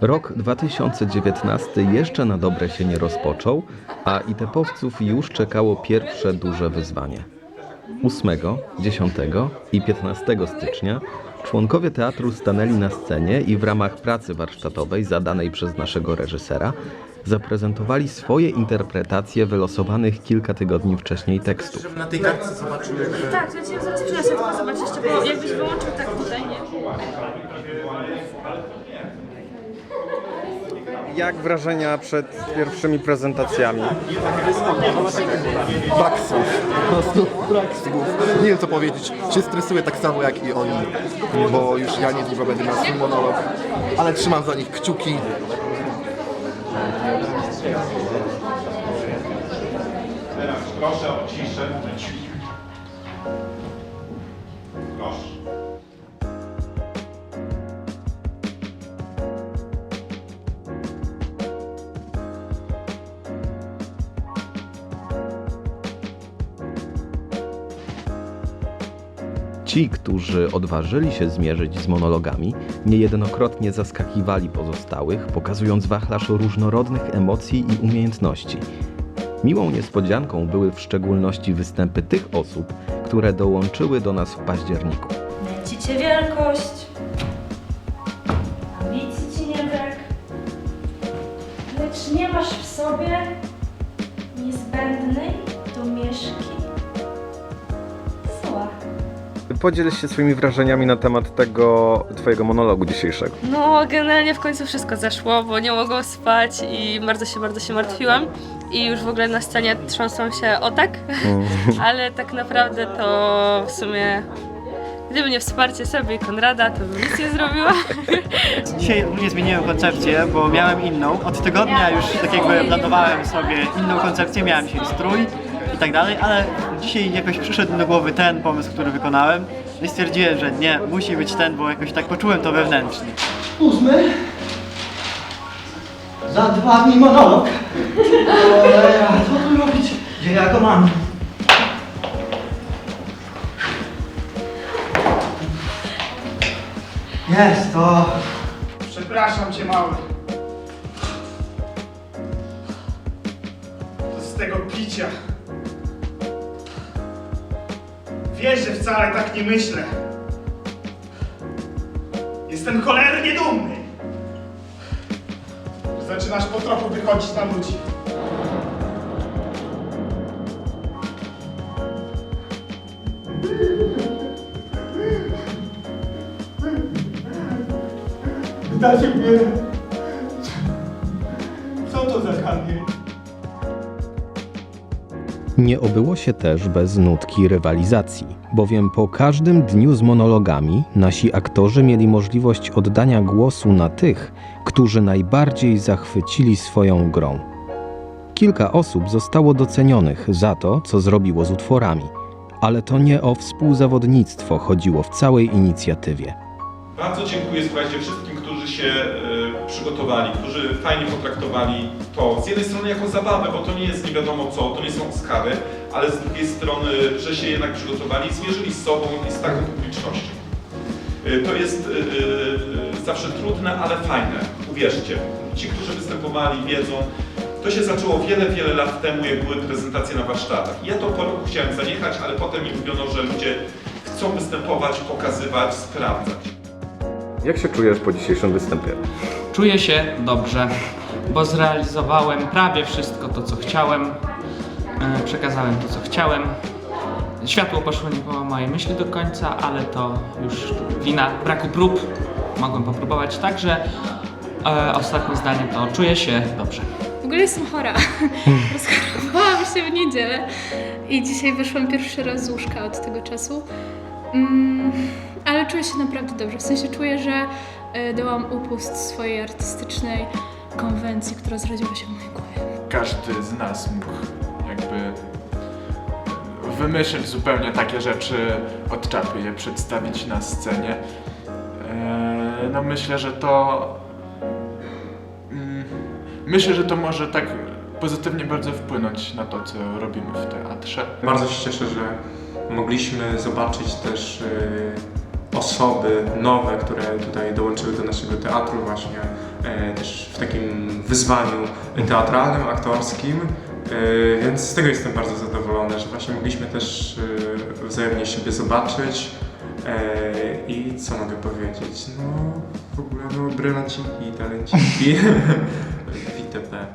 Rok 2019 jeszcze na dobre się nie rozpoczął, a ITP-owców już czekało pierwsze duże wyzwanie. 8, 10 i 15 stycznia członkowie teatru stanęli na scenie i w ramach pracy warsztatowej zadanej przez naszego reżysera zaprezentowali swoje interpretacje wylosowanych kilka tygodni wcześniej tekstów. Na tej kartce zobaczył jakby... Tak, leciłem za cyfrę, sobie tylko zobaczyć jeszcze, bo jakbyś wyłączył tak tutaj, nie? Jak wrażenia przed pierwszymi prezentacjami? brak słów. Po prostu. Nie wiem co powiedzieć. Się stresuję tak samo jak i oni, bo już ja niedługo będę miał swój monolog, ale trzymam za nich kciuki. Teraz proszę o ciszę. Ci, którzy odważyli się zmierzyć z monologami, niejednokrotnie zaskakiwali pozostałych, pokazując wachlarz różnorodnych emocji i umiejętności. Miłą niespodzianką były w szczególności występy tych osób, które dołączyły do nas w październiku. Nęci cię wielkość, ambicji ci nie brak, lecz nie masz w sobie niezbędnej domieszki Podziel się swoimi wrażeniami na temat tego twojego monologu dzisiejszego. No, generalnie w końcu wszystko zeszło, bo nie mogłam spać i bardzo się, bardzo się martwiłam. I już w ogóle na scenie trząsą się o tak, ale tak naprawdę to w sumie gdyby nie wsparcie sobie i Konrada, to bym nic nie zrobiła. Dzisiaj ogólnie zmieniłem koncepcję, bo miałem inną. Od tygodnia już tak jakby planowałem sobie inną koncepcję, miałem dzisiaj strój tak dalej, ale dzisiaj jakoś przyszedł do głowy ten pomysł, który wykonałem. I stwierdziłem, że nie, musi być ten, bo jakoś tak poczułem to wewnętrznie. ósmy. Za dwa dni monolog. Cholera, co tu robić? Gdzie ja go mam? Jest to. Przepraszam cię, mały. To z tego picia. Wiesz, że wcale tak nie myślę. Jestem cholernie dumny. Zaczynasz po trochu wychodzić na ludzi. Pytacie mnie, co to za kamień? Nie obyło się też bez nutki rywalizacji, bowiem po każdym dniu z monologami nasi aktorzy mieli możliwość oddania głosu na tych, którzy najbardziej zachwycili swoją grą. Kilka osób zostało docenionych za to, co zrobiło z utworami, ale to nie o współzawodnictwo chodziło w całej inicjatywie. Bardzo dziękuję słuchajcie wszystkim, którzy się e, przygotowali, którzy fajnie potraktowali to z jednej strony jako zabawę, bo to nie jest nie wiadomo co, to nie są Oscary, ale z drugiej strony, że się jednak przygotowali, zmierzyli z sobą i z taką publicznością. E, To jest e, zawsze trudne, ale fajne. Uwierzcie, ci, którzy występowali, wiedzą. To się zaczęło wiele, wiele lat temu, jak były prezentacje na warsztatach. Ja to po roku chciałem zaniechać, ale potem mi mówiono, że ludzie chcą występować, pokazywać, sprawdzać. Jak się czujesz po dzisiejszym występie? Czuję się dobrze, bo zrealizowałem prawie wszystko to, co chciałem. E, Przekazałem to, co chciałem. Światło poszło nie po mojej myśli do końca, ale to już wina braku prób. Mogłem popróbować, także e, ostatnie zdanie to czuję się dobrze. W ogóle jestem chora. Rozchorowałam się w niedzielę i dzisiaj wyszłam pierwszy raz z łóżka od tego czasu. Mm, czuję się naprawdę dobrze. W sensie czuję, że e, dałam upust swojej artystycznej konwencji, która zrodziła się w mojej głowie. każdy z nas mógł jakby wymyślić zupełnie takie rzeczy od czapy, je przedstawić na scenie. Eee, No myślę, że to mm, myślę, że to może tak pozytywnie bardzo wpłynąć na to, co robimy w teatrze. Bardzo się cieszę, że mogliśmy zobaczyć też osoby nowe, które tutaj dołączyły do naszego teatru właśnie e, też w takim wyzwaniu teatralnym, aktorskim. E, Więc z tego jestem bardzo zadowolony, że właśnie mogliśmy też e, wzajemnie siebie zobaczyć. I co mogę powiedzieć? No w ogóle no brylanciki, talenciki, itp.